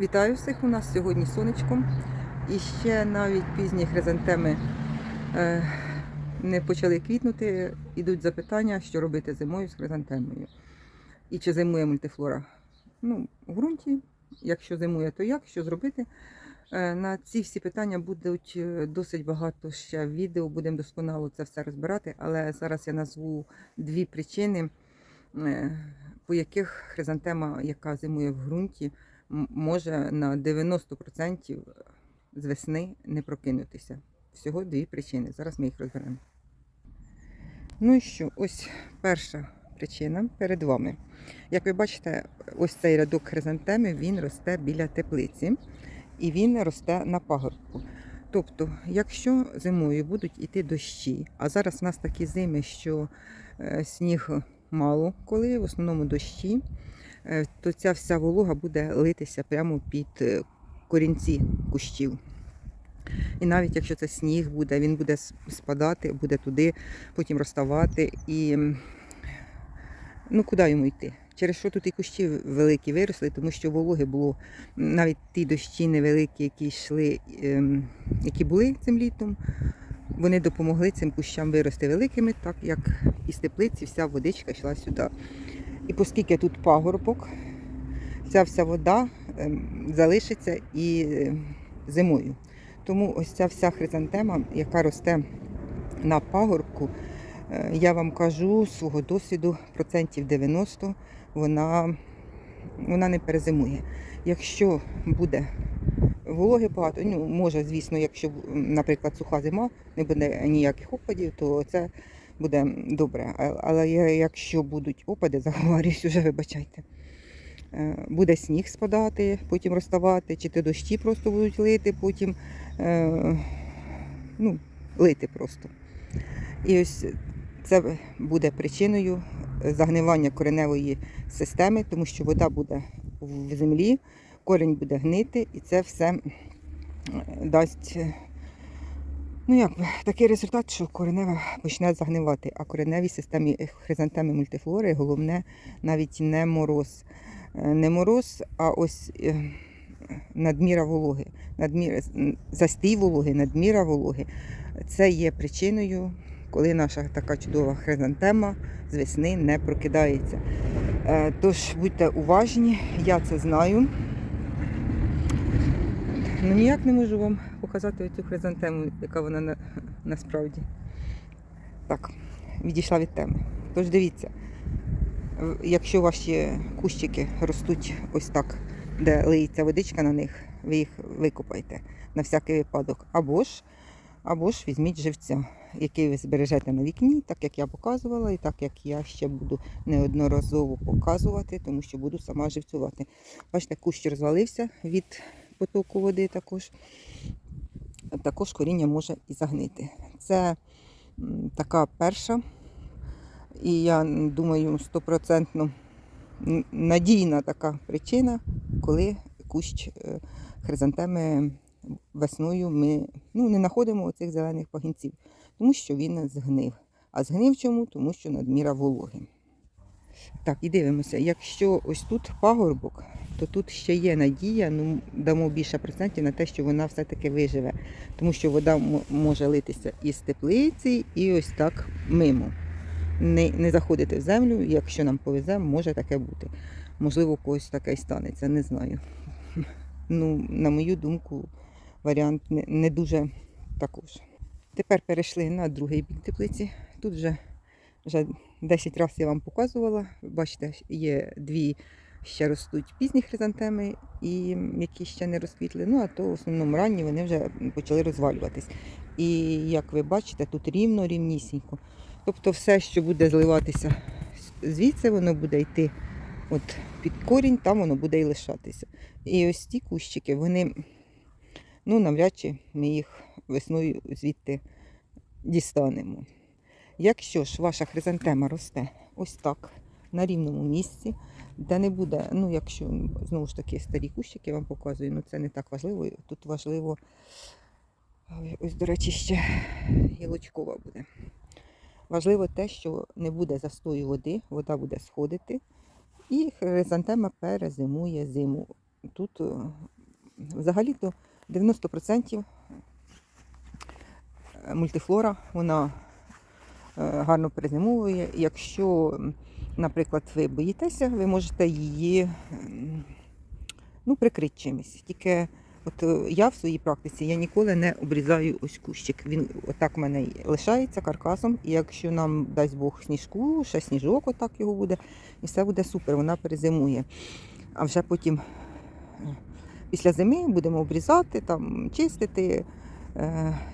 Вітаю всіх! У нас сьогодні сонечко. І ще навіть пізні хризантеми е, не почали квітнути. Ідуть запитання, що робити зимою з хризантемою. І чи зимує мультифлора. Ну, в ґрунті, якщо зимує, то як, що зробити? Е, на ці всі питання будуть е, досить багато ще відео, будемо досконало це все розбирати. Але зараз я назву дві причини, по яких хризантема, яка зимує в ґрунті, може на 90% з весни не прокинутися. Всього дві причини. Зараз ми їх розберемо. Ну і що, ось перша причина перед вами. Як ви бачите, ось цей рядок хризантеми він росте біля теплиці і він росте на пагорбку. Тобто, якщо зимою будуть йти дощі, а зараз у нас такі зими, що е, сніг мало коли, в основному дощі, то ця вся волога буде литися прямо під е, корінці кущів. І навіть якщо це сніг буде, він буде спадати, буде туди, потім розставати. І ну куди йому йти? Через що тут і кущі великі виросли, тому що вологи було навіть ті дощі невеликі, які йшли, ем, які були цим літом, вони допомогли цим кущам вирости великими, так як із теплиці вся водичка йшла сюди. І оскільки тут пагорбок, ця вся вода ем, залишиться і е, зимою. Тому ось ця вся хризантема, яка росте на пагорбку, е, я вам кажу з свого досвіду, процентів 90 вона, вона не перезимує. Якщо буде вологи багато, ну може, звісно, якщо, наприклад, суха зима, не буде ніяких опадів, то це буде добре. Але якщо будуть опади, заговорюсь, уже вибачайте. Е, Буде сніг спадати, потім розставати, чи то дощі просто будуть лити, потім е, ну, лити просто. І ось це буде причиною загнивання кореневої системи, тому що вода буде в землі, корінь буде гнити, і це все е, дасть ну як, такий результат, що коренева почне загнивати. А кореневій системі хризантеми мультифлори головне навіть не мороз. Е, Не мороз, а ось е, надміра вологи, надміра, застій вологи, надміра вологи. Це є причиною, коли наша така чудова хризантема з весни не прокидається. Е, Тож будьте уважні, я це знаю. Ну ніяк не можу вам показати цю хризантему, яка вона на, насправді. Так, відійшла від теми. Тож дивіться, якщо ваші кущики ростуть ось так, де лиється водичка на них, ви їх викопайте на всякий випадок. Або ж, або ж візьміть живця, який ви збережете на вікні, так як я показувала, і так як я ще буду неодноразово показувати, тому що буду сама живцювати. Бачите, кущ розвалився від потоку води також. Також коріння може і загнити. Це така перша, і я думаю, стопроцентно надійна така причина, коли кущ е, хризантеми весною ми ну, не знаходимо цих зелених пагінців, тому що він згнив. А згнив чому? Тому що надміра вологи. Так, і дивимося, якщо ось тут пагорбок, то тут ще є надія, ну дамо більше процентів на те, що вона все-таки виживе, тому що вода може литися із теплиці і ось так мимо. Не, не заходити в землю, якщо нам повезе, може таке бути. Можливо, у когось таке й станеться, не знаю. Ну, на мою думку, варіант не, не дуже також. Тепер перейшли на другий бік теплиці. Тут вже, вже 10 разів я вам показувала. Бачите, є дві ще ростуть пізні хризантеми, і які ще не розквітли. Ну, а то в основному ранні вони вже почали розвалюватись. І як ви бачите, тут рівно, рівнісінько. Тобто все, що буде зливатися звідси, воно буде йти от під корінь, там воно буде і лишатися. І ось ті кущики, вони, ну, навряд чи ми їх весною звідти дістанемо. Якщо ж ваша хризантема росте ось так, на рівному місці, де не буде, ну, якщо знову ж таки старі кущики вам показую, ну це не так важливо. Тут важливо, ось, до речі, ще гілочкова буде. Важливо те, що не буде застою води, вода буде сходити, і хризантема перезимує зиму. Тут е, Взагалі-то 90% мультифлора вона е, гарно перезимовує. Якщо, наприклад, ви боїтеся, ви можете її ну, прикрити чимось. Тільки от е, я в своїй практиці я ніколи не обрізаю ось кущик. Він отак в мене лишається каркасом. І якщо нам дасть Бог сніжку, ще сніжок, отак його буде, і все буде супер, вона перезимує. А вже потім е, після зими будемо обрізати, там, чистити,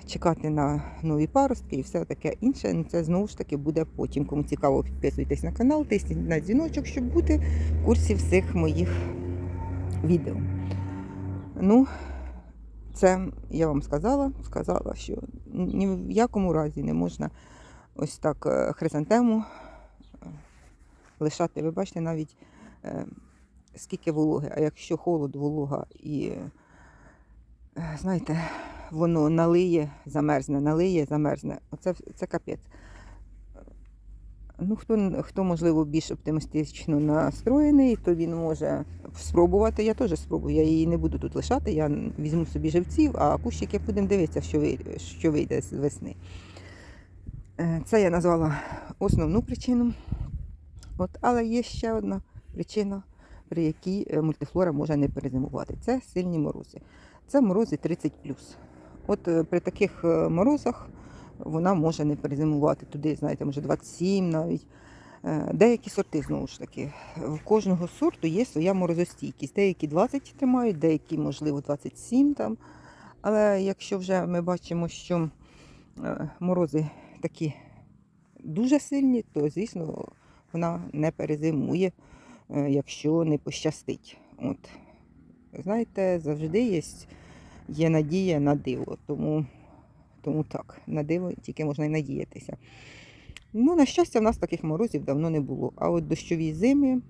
чекати на нові паростки і все таке інше. Ну, Це знову ж таки буде потім. Кому цікаво, підписуйтесь на канал, тисніть на дзвіночок, щоб бути в курсі всіх моїх відео. Ну, це я вам сказала, сказала, що ні в якому разі не можна ось так е, хризантему е, лишати. Ви бачите навіть е, скільки вологи, а якщо холод, волога і, е, знаєте, воно налиє, замерзне, налиє, замерзне. Оце це капець. Ну, хто, хто, можливо, більш оптимістично настроєний, то він може спробувати. Я теж спробую. Я її не буду тут лишати. Я візьму собі живців, а кущики будемо дивитися, що вийде, що вийде з весни. Е, Це я назвала основну причину. От, але є ще одна причина, при якій е, мультифлора може не перезимувати. Це сильні морози. Це морози 30 От е, при таких е, морозах вона може не перезимувати туди, знаєте, може 27 навіть. Е, Деякі сорти, знову ж таки, в кожного сорту є своя морозостійкість. Деякі 20 тримають, деякі, можливо, 27 там. Але якщо вже ми бачимо, що морози такі дуже сильні, то, звісно, вона не перезимує, якщо не пощастить. От. Знаєте, завжди є, є надія на диво. Тому тому так, на диво тільки можна й надіятися. Ну, на щастя, в нас таких морозів давно не було. А от дощові зими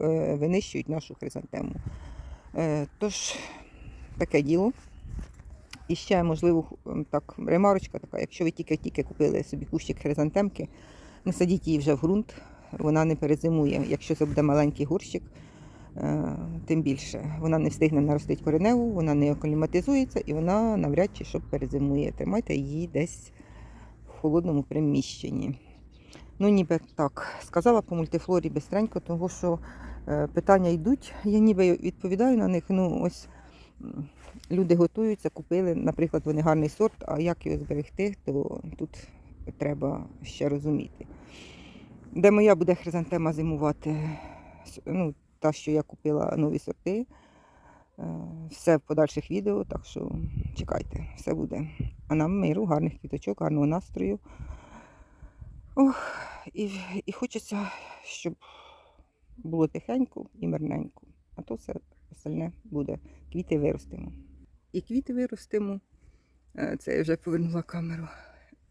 е, винищують нашу хризантему. Е, тож, таке діло. І ще, можливо, так, ремарочка така, якщо ви тільки-тільки купили собі кущик хризантемки, не садіть її вже в ґрунт, вона не перезимує. Якщо це буде маленький горщик, тим більше вона не встигне наростити кореневу, вона не акліматизується і вона навряд чи що перезимує. Тримайте її десь в холодному приміщенні. Ну, ніби так. Сказала по мультифлорі бистренько, тому що е, питання йдуть, я ніби відповідаю на них. Ну, ось люди готуються, купили, наприклад, вони гарний сорт, а як його зберегти, то тут треба ще розуміти. Де моя буде хризантема зимувати, ну, та, що я купила нові сорти. Е, Все в подальших відео, так що чекайте, все буде. А нам миру, гарних квіточок, гарного настрою. Ох, і, і хочеться, щоб було тихенько і мирненько. А то все остальне буде. Квіти виростимо. І квіти виростимо. Е, Це я вже повернула камеру.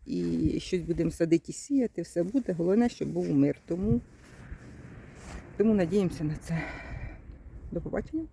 І щось будемо садити і сіяти, все буде. Головне, щоб був мир. Тому, тому надіємося на це. До побачення.